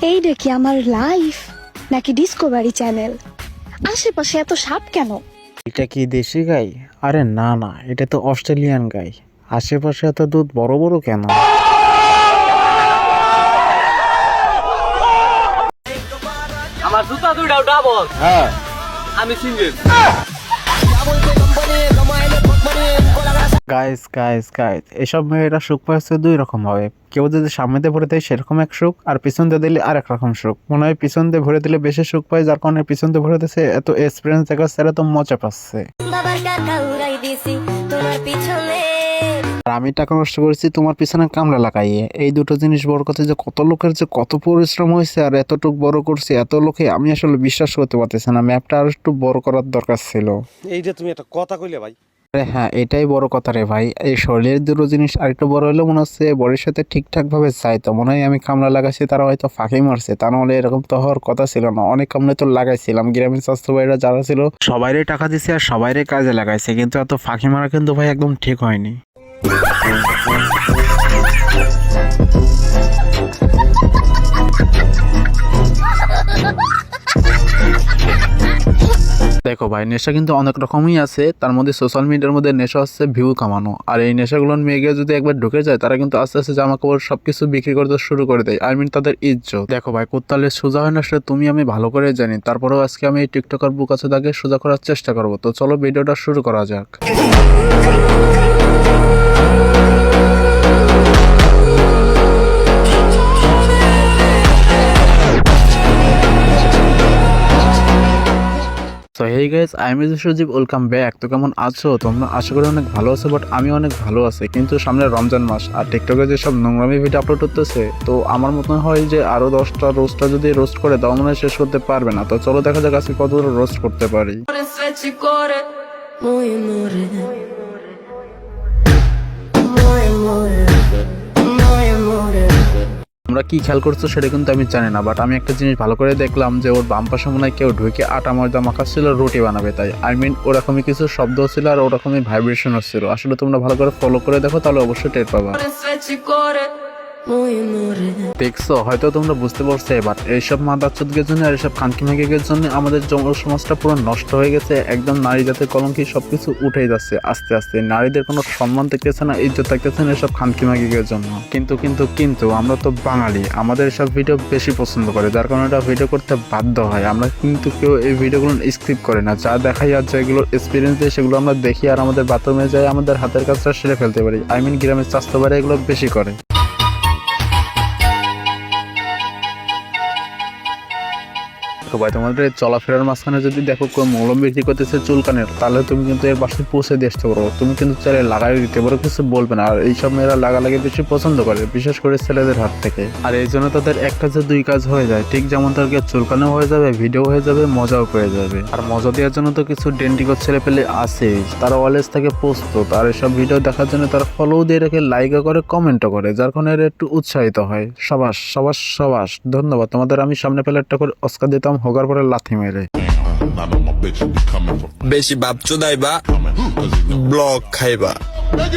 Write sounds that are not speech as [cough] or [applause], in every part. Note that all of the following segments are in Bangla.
এইটা দেখি আমার লাইফ নাকি ডিসকভারি চ্যানেল আশেপাশে এত সাপ কেন? এটা কি দেশি গাই? আরে না না এটা তো অস্ট্রেলিয়ান গাই। আশেপাশে এত দুধ বড় বড় কেন? আমার জুতা দুইটাও ডাবল হ্যাঁ। আমি সিঙ্গেল গাইস গাইস গাইস এসব মেয়েরা সুখ পাচ্ছে দুই রকম হবে কেউ যদি সামনেতে ভরে দেয় সেরকম এক সুখ, আর পিছন দিয়ে দিলে আর এক রকম সুখ। মনে হয় পিছন দিয়ে ভরে দিলে বেশি সুখ পায়, যার কারণে পিছন দিয়ে ভরে দিচ্ছে এত এক্সপিরিয়েন্স দেখাচ্ছে এরা তো মজা পাচ্ছে। আর আমি টাকা নষ্ট করেছি, তোমার পিছনে কামড়া লাগাইয়ে। এই দুটো জিনিস বড় কথা যে কত লোকের যে কত পরিশ্রম হয়েছে, আর এতটুক বড় করছে, এত লোকে আমি আসলে বিশ্বাস করতে পারতেছি না। ম্যাপটা আর একটু বড় করার দরকার ছিল। এই যে তুমি একটা কথা কইলে ভাই হ্যাঁ এটাই বড় কথা রে ভাই। এই শরীরের দুটো জিনিস আরেকটু বড় হলে মনে হচ্ছে বডির সাথে ঠিকঠাক ভাবে চাইতো মনে হয় আমি কামড়া লাগাইছি, তারা হয়তো ফাঁকি মারছে। তা নাহলে এরকম তো হওয়ার কথা ছিল না। অনেক কামড়ে তো লাগাইছিলাম গ্রামীণ স্বাস্থ্য ভাইরা যারা ছিল, সবাইরে টাকা দিছে আর সবাইরে কাজে লাগাইছে, কিন্তু এত ফাঁকি মারা কিন্তু ভাই একদম ঠিক হয়নি। [laughs] দেখো ভাই, নেশা কিন্তু অনেক রকমই আছে। তার মধ্যে সোশ্যাল মিডিয়ার মধ্যে নেশা হচ্ছে ভিউ কামানো। আর এই নেশাগুলোর মেয়েকে যদি একবার ঢুকে যায়, তারা কিন্তু আস্তে আস্তে জামা কাপড় সবকিছু বিক্রি করতে শুরু করে দেয়। আই মিন তাদের ইজ্জত। দেখো ভাই কোত্তালে সোজা হয় না সেটা তুমি আমি ভালো করে জানি। তারপরেও আজকে আমি এই টিকটকার বুক আছে তাকে সোজা করার চেষ্টা করব। তো চলো ভিডিওটা শুরু করা যাক। Guys I am Sajib welcome back তো কেমন আছো? তোমরা আশা করি অনেক ভালো আছো বাট আমি অনেক ভালো আছি। কিন্তু সামনে রমজান মাস, আর টিকটকে যে সব নোংরামি ভিডিও আপলোড করতেছে তো আমার মতন হয় যে আরও দশটা রোস্টটা যদি রোস্ট করে দাও, মনে শেষ করতে পারবে না। তো চলো দেখা যাক আজকে কত রোস্ট করতে পারি। তোমরা কি খেয়াল করছ সেটা কিন্তু আমি জানি না বাট আমি একটা জিনিস ভালো করে দেখলাম যে ওর বাম পাশে মনে হয় কেউ ঢুকে আটা, ময়দা মাখাচ্ছিল, রুটি বানাবে, তাই আই মিন ওরকমই কিছু শব্দ ছিল আর ওরকমই ভাইব্রেশন হচ্ছিল আসলে তোমরা ভালো করে ফলো করে দেখো, তাহলে অবশ্যই টের পাবা। দেখছ, হয়তো তোমরা বুঝতে পারছ এবার। এইসব মাদাচ্চুদকের জন্য আর এইসব খানকি মেঘের জন্য আমাদের সমাজটা পুরো নষ্ট হয়ে গেছে। একদম নারী জাতের কলঙ্কি সবকিছু উঠে যাচ্ছে আস্তে আস্তে। নারীদের কোনো সম্মান দেখতেছে না, ইজ্জত দেখতেছে না এসব খানকি মেঘের জন্য। কিন্তু কিন্তু কিন্তু আমরা তো বাঙালি, আমাদের সব ভিডিও বেশি পছন্দ করে, যার কারণে এটা ভিডিও করতে বাধ্য হয়। আমরা কিন্তু কেউ এই ভিডিওগুলো স্কিপ করে না। যা দেখাই আর যেগুলো এক্সপিরিয়েন্স দিয়ে সেগুলো আমরা দেখি আর আমাদের বাথরুমে যাই, আমাদের হাতের কাজটা সেরে ফেলতে পারি। আই মিন গ্রামের স্বাস্থ্য এগুলো বেশি করে। ভাই, তোমাদের চলাফেরার মাঝখানে যদি দেখো কেউ মলম বিক্রি করতেছে চুলকানের তাহলে তুমি কিন্তু এর বাসায় পৌঁছে দিয়ে আসতে পারো। তুমি কিন্তু চাইলে লাগাই দিতে পারো, কিছু বলবে না। আর এইসব মেয়েরা লাগালাগি বেশি পছন্দ করে, বিশেষ করে ছেলেদের হাত থেকে। আর এই জন্য তাদের এক কাজে দুই কাজ হয়ে যায়। ঠিক যেমন তাদেরকে চুলকানো হয়ে যাবে, ভিডিও হয়ে যাবে, মজাও পেয়ে যাবে। আর মজা দেওয়ার জন্য তো কিছু ডেন্টিকো ছেলে পেলে আছে। তারা অলওয়েজ থেকে প্রস্তুত। আর এসব ভিডিও দেখার জন্য তারা ফলো দিয়ে রেখে লাইকও করে কমেন্টও করে, যার কারণে একটু উৎসাহিত হয়। সবাস সবাস সবাস। ধন্যবাদ। তোমাদের আমি সামনে পেলে একটা করে অস্কার দিতাম। হোগার পরে লাথি মেরে বেশি ভাব চোদাইবা ব্লক খাইবা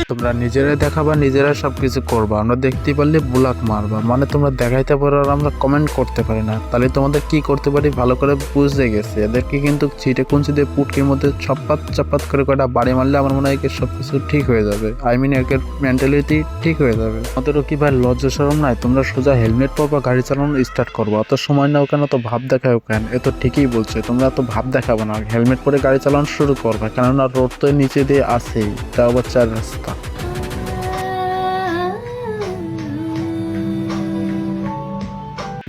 তোমরা নিজেরাই দেখাবা, নিজেরা সবকিছু করবা। আমরা দেখতে পারলে বুলাক মারবা। মানে তোমরা দেখাইতে পারো আর আমরা কমেন্ট করতে পারি না। তাহলে তোমাদের কি করতে পারি? ভালো করে বুঝতে গেছে। এদেরকে কিন্তু ছিটে কুঞ্চি দিয়ে পুটকির মধ্যে চপাত চাপাত করে কটা বাড়ি মারলে আমার মনে হয় কি সবকিছু ঠিক হয়ে যাবে। আই মিন এর মেন্টালিটি ঠিক হয়ে যাবে। আমাদেরও কি ভাই লজ্জা সরম নাই? তোমরা সোজা হেলমেট পর বা গাড়ি চালানো স্টার্ট করব। অত সময় নাও কেন? তো ভাব দেখাও কেন? এ তো ঠিকই বলছে। তোমরা তো ভাব দেখাবো না। হেলমেট পরে গাড়ি চালানো শুরু করবা। কেননা রোড তো নিচে দিয়ে আছেই। তাও আবার চার ますか？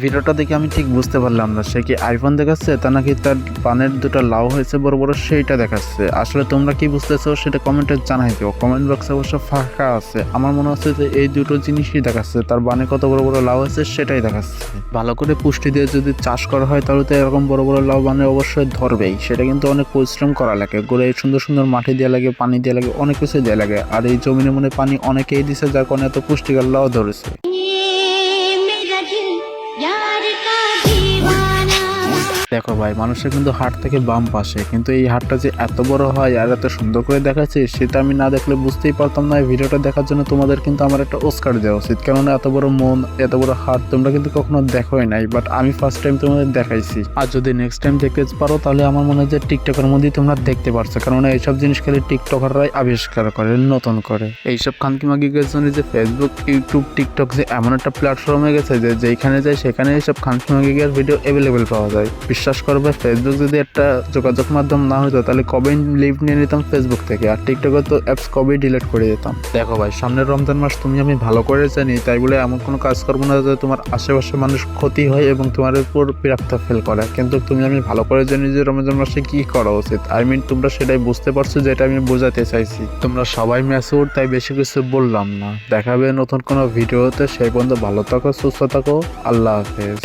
ভিডিওটা দেখে আমি ঠিক বুঝতে পারলাম না। সে কি আইফোন দেখাচ্ছে? তা নাকি তার পানের দুটো লাউ হয়েছে বড় বড়, সেইটা দেখাচ্ছে। আসলে তোমরা কি বুঝতেছো সেটা কমেন্টে জানাই দিও। কমেন্ট বক্সে অবশ্য ফাঁকা আছে। আমার মনে হচ্ছে যে এই দুটো জিনিসই দেখাচ্ছে। তার বানে কত বড় বড় লাউ আছে সেটাই দেখাচ্ছে। ভালো করে পুষ্টি দিয়ে যদি চাষ করা হয় তাহলে তো এরকম বড় বড় লাউ বানে অবশ্যই ধরবেই। সেটা কিন্তু অনেক পরিশ্রম করা লাগে। গোড়ে সুন্দর সুন্দর মাটি দেওয়া লাগে, পানি দেওয়া লাগে, অনেক কিছু দেওয়া লাগে। আর এই জমিনে মনে পানি অনেকেই দিছে, যার কারণে এত পুষ্টিকর লাউ ধরেছে। দেখো ভাই, মানুষের কিন্তু হাট থেকে বাম পাশে, কিন্তু এই হাটটা যে এত বড় হয় আর এত সুন্দর করে দেখাচ্ছে, সেটা আমি না দেখলে বুঝতেই পারতাম না। এই ভিডিওটা দেখার জন্য তোমাদের কিন্তু আমার একটা ওস্কার দেওয়া উচিত, কেননা এত বড় মন, এত বড় হাট তোমরা কিন্তু কখনো দেখোই নাই বাট আমি ফার্স্ট টাইম তোমাদের দেখাইছি। আর যদি নেক্সট টাইম দেখতে পারো, তাহলে আমার মনে হয় যে টিকটকের মধ্যেই তোমরা দেখতে পারছ, কেননা এইসব জিনিস খালি টিকটকাররাই আবিষ্কার করে, নতুন করে। এইসব খানকিমাগিকের জন্য যে ফেসবুক ইউটিউব টিকটক যে এমন একটা প্ল্যাটফর্ম গেছে যে যেখানে যায়, সেখানে এইসব খানকিমাগিকের ভিডিও অ্যাভেলেবেল পাওয়া যায়। বিশ্বাস করবে? ফেসবুক যদি একটা যোগাযোগ মাধ্যম না হতো তাহলে কবেই লিভ নিয়ে নিতাম ফেসবুক থেকে? আর টিকটকে তো অ্যাপস কবেই ডিলিট করে দিতাম? দেখো ভাই, সামনের রমজান মাস তুমি আমি ভালো করে জানি, তাই বলে এমন কোনো কাজ করব না যাতে তোমার আশেপাশে মানুষ ক্ষতি হয় এবং তোমার উপর বিরক্ত ফেল করে। কিন্তু তুমি আমি ভালো করে জানি যে রমজান মাসে কি করা উচিত। আই মিন তোমরা সেটাই বুঝতে পারছ যেটা আমি বোঝাতে চাইছি। তোমরা সবাই ম্যাচুর তাই বেশি কিছু বললাম না। দেখাবে নতুন কোনো ভিডিওতে। সেই পর্যন্ত ভালো থাকো, সুস্থ থাকো। আল্লাহ হাফেজ।